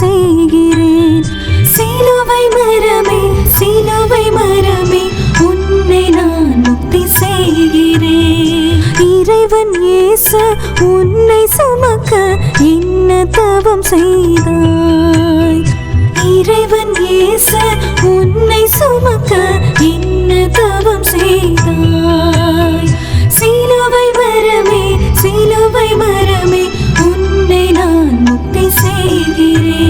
செய்கிறேன். சிலுவை மரமே சிலுவை மரமே உன்னை நான் முக்தி செய்கிறேன். இறைவன் ஏச உன்னை சுமக்க என்ன தவம் செய்தாய்? இறைவன் ஏச உன்னை சுமக்க என்ன தவம் செய்தாய்? சிலுவை மரமே சிலுவை மரமே உன்னை நான் முக்தி செய்கிறேன்.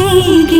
ಸಿಗಿ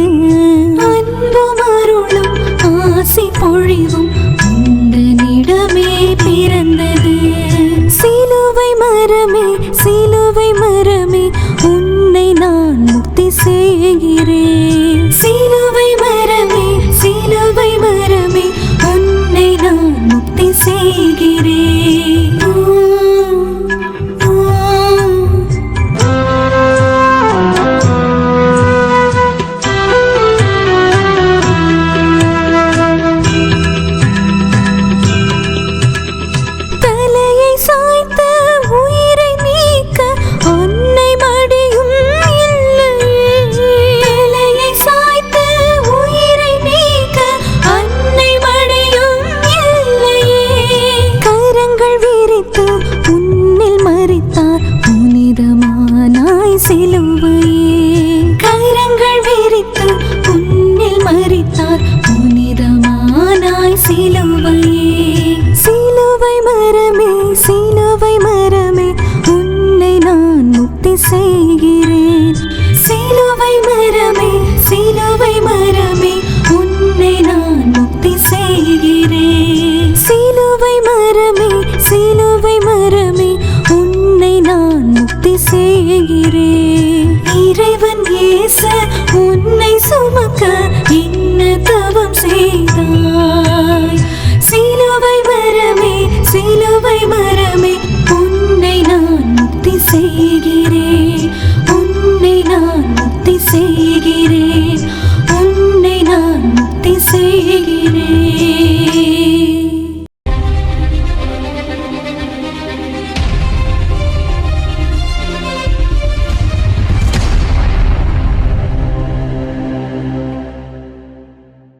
வணங்குகிறேன் சிலுவை மரமே சிலுவை மரம்.